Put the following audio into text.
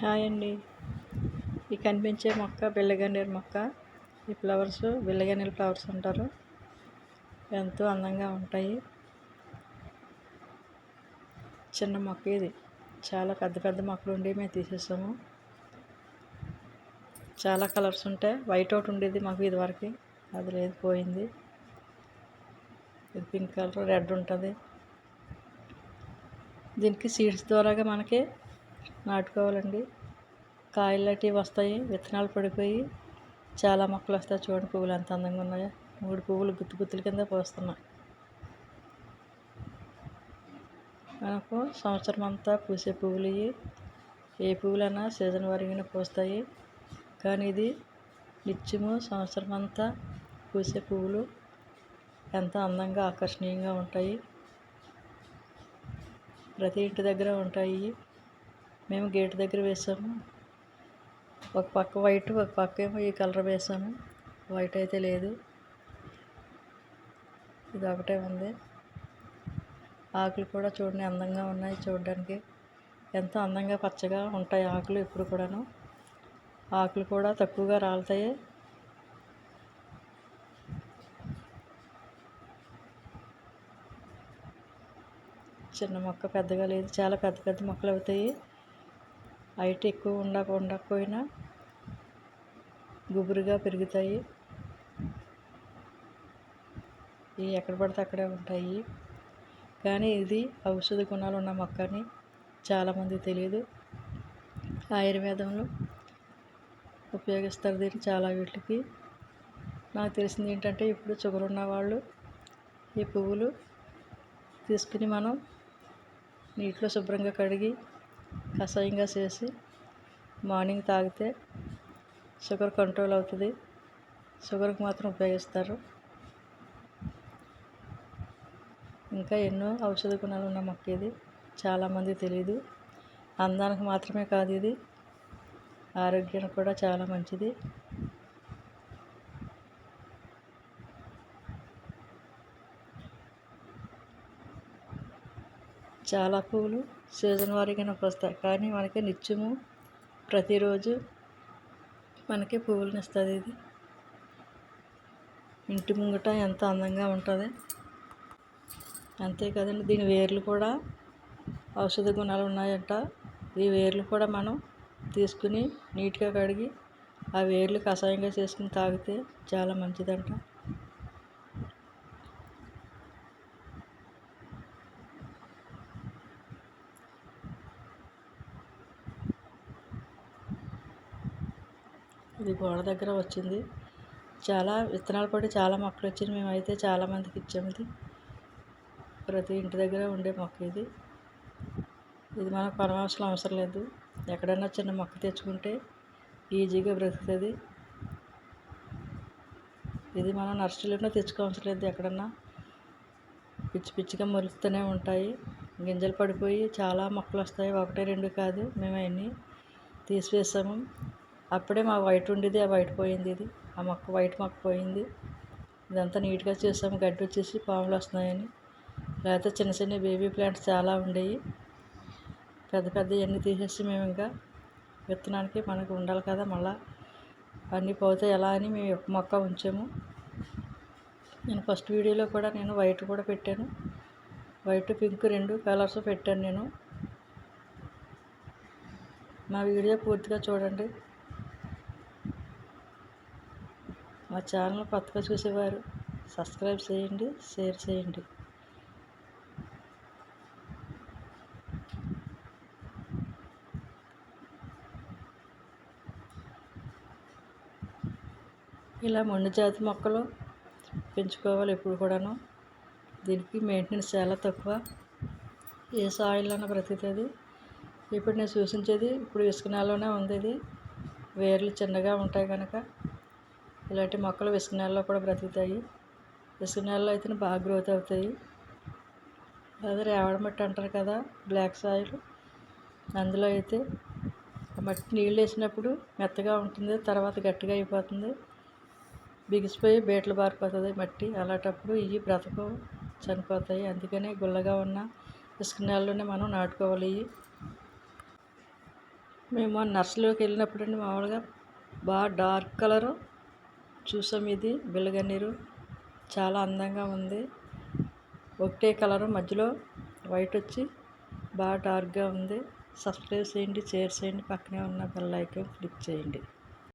Hi అండి. ఈ కనిపించే మొక్క బిల్లగన్నేరు మొక్క. ఈ ఫ్లవర్స్ బిల్లగన్నేరు ఫ్లవర్స్ అంటారు. ఎంతో అందంగా ఉంటాయి. చిన్న మొక్క ఇది. చాలా పెద్ద పెద్ద మొక్కలు ఉండి మేము తీసేసాము. చాలా కలర్స్ ఉంటాయి. వైట్ అవుట్ ఉండేది మాకు ఇదివరకు. అది లేదు పోయింది. ఇది పింక్ కలర్ రెడ్ ఉంటుంది. దీనికి సీడ్స్ ద్వారాగా మనకి నాటుకోవాలండి. కాయలు లాంటివి వస్తాయి విత్తనాలు పడిపోయి చాలా మొక్కలు వస్తాయి చూడండి పువ్వులు ఎంత అందంగా ఉన్నాయో. మూడు పువ్వులు గుత్తు గుత్తుల కింద పోస్తున్నాయి. మనకు సంవత్సరం అంతా పూసే పువ్వులు ఇవి ఏ పువ్వులైనా సీజన్ వరకు పూస్తాయి. కానీ ఇది నిత్యము సంవత్సరం అంతా పూసే పువ్వులు ఎంతో అందంగా ఆకర్షణీయంగా ఉంటాయి. ప్రతి ఇంటి దగ్గర ఉంటాయి. మేము గేట్ దగ్గర వేసాము. ఒక పక్క వైట్ ఒక పక్క ఏమో ఈ కలర్ వేసాము. వైట్ అయితే లేదు. ఇది ఒకటే ఉంది. ఆకులు కూడా చూడండి అందంగా ఉన్నాయి చూడడానికి. ఎంతో అందంగా పచ్చగా ఉంటాయి ఆకులు ఇప్పుడు కూడాను. ఆకులు కూడా తక్కువగా రాలుతాయి. చిన్న మొక్క పెద్దగా లేదు. చాలా పెద్ద పెద్ద మొక్కలు అవుతాయి. హైట్ ఎక్కువ ఉండక ఉండకపోయినా గుబురుగా పెరుగుతాయి. ఇవి ఎక్కడ పడితే అక్కడే ఉంటాయి. కానీ ఇది ఔషధ గుణాలు ఉన్న మొక్క అని చాలామంది తెలియదు. ఆయుర్వేదంలో ఉపయోగిస్తారు దీన్ని చాలా వీటికి. నాకు తెలిసింది ఏంటంటే ఇప్పుడు షుగర్ ఉన్న వాళ్ళు ఈ పువ్వులు తీసుకుని మనం నీటిలో శుభ్రంగా కడిగి కషాయంగా చేసి మార్నింగ్ తాగితే షుగర్ కంట్రోల్ అవుతుంది. షుగర్కి మాత్రం ఉపయోగిస్తారు. ఇంకా ఎన్నో ఔషధ గుణాలు ఉన్న మొక్క ఇది. చాలామంది తెలియదు అందానికి మాత్రమే కాదు ఇది. ఆరోగ్యానికి కూడా చాలా మంచిది. చాలా పూలు సీజన్ వారీగానే వస్తాయి. కానీ మనకి నిత్యము ప్రతిరోజు మనకి పువ్వులను ఇస్తుంది ఇది. ఇంటి ముంగట ఎంత అందంగా ఉంటుంది. అంతే కదండి దీని వేర్లు కూడా ఔషధ గుణాలు ఉన్నాయంట. ఈ వేర్లు కూడా మనం తీసుకుని నీట్గా కడిగి ఆ వేర్లు కషాయంగా చేసుకుని తాగితే చాలా మంచిదంట. ఇది గోడ దగ్గర వచ్చింది. చాలా విత్తనాలు పడి చాలా మొక్కలు వచ్చింది. మేమైతే చాలామందికి ఇచ్చాము ఇది. ప్రతి ఇంటి దగ్గర ఉండే మొక్క ఇది. ఇది మనకు కొనవలసిన అవసరం లేదు. ఎక్కడైనా చిన్న మొక్క తెచ్చుకుంటే ఈజీగా బ్రతుకుతుంది. ఇది మనం నర్సరీలోనే తెచ్చుకోవాల్సిన లేదు ఎక్కడన్నా. పిచ్చి పిచ్చిగా మొలుస్తూనే ఉంటాయి. గింజలు పడిపోయి చాలా మొక్కలు వస్తాయి. ఒకటే రెండు కాదు. మేము అవన్నీ తీసివేసాము. అప్పుడే మా వైట్ ఉండేది ఆ వైట్ పోయింది ఇది. ఆ మొక్క వైట్ మొక్క పోయింది. ఇదంతా నీట్గా చేసాము గడ్డి వచ్చేసి పాములు వస్తున్నాయని. లేకపోతే చిన్న చిన్న బేబీ ప్లాంట్స్ చాలా ఉండేవి పెద్ద పెద్ద అన్నీ తీసేసి మేము ఇంకా విత్తనానికి మనకు ఉండాలి కదా మళ్ళా. అన్నీ పోతే ఎలా అని మేము ఒక మొక్క ఉంచాము. నేను ఫస్ట్ వీడియోలో కూడా నేను వైట్ కూడా పెట్టాను. వైట్ పింక్ రెండు కలర్స్ పెట్టాను నేను. మా వీడియో పూర్తిగా చూడండి. మా ఛానల్ కొత్తగా చూసేవారు సబ్స్క్రైబ్ చేయండి షేర్ చేయండి. ఇలా మొండి జాతి మొక్కలు పెంచుకోవాలి ఎప్పుడు కూడాను. దీనికి మెయింటెనెన్స్ చాలా తక్కువ. ఏ సాయిల్లోనే బ్రతుకుతుంది. ఇప్పుడు నేను సూచించేది ఇప్పుడు ఇసుక నేలలోనే ఉంది ఇది. వేర్లు చిన్నగా ఉంటాయి కనుక ఇలాంటి మొక్కలు ఇసుక నేలలో కూడా బ్రతుకుతాయి. ఇసుక నేలలో అయితే బాగా గ్రోత్ అవుతాయి. అదే రేవడ మట్టి అంటారు కదా బ్లాక్ సాయిల్ అందులో అయితే మట్టి నీళ్ళు వేసినప్పుడు మెత్తగా ఉంటుంది తర్వాత గట్టిగా అయిపోతుంది. బిగిసిపోయి బీటలు బారిపోతుంది మట్టి. అలాంటప్పుడు ఇవి బ్రతకు చనిపోతాయి. అందుకనే గుల్లగా ఉన్న ఇసుక నేలలోనే మనం నాటుకోవాలి. ఇవి మేము నర్సరీలోకి వెళ్ళినప్పుడు అండి మామూలుగా బాగా డార్క్ కలరు చూసాం ఇది. బిల్లగన్నీరు చాలా అందంగా ఉంది. ఒకటే కలరు. మధ్యలో వైట్ వచ్చి బాగా డార్క్గా ఉంది. సబ్స్క్రైబ్ చేయండి షేర్ చేయండి. పక్కనే ఉన్న బెల్ ఐకాన్ క్లిక్ చేయండి.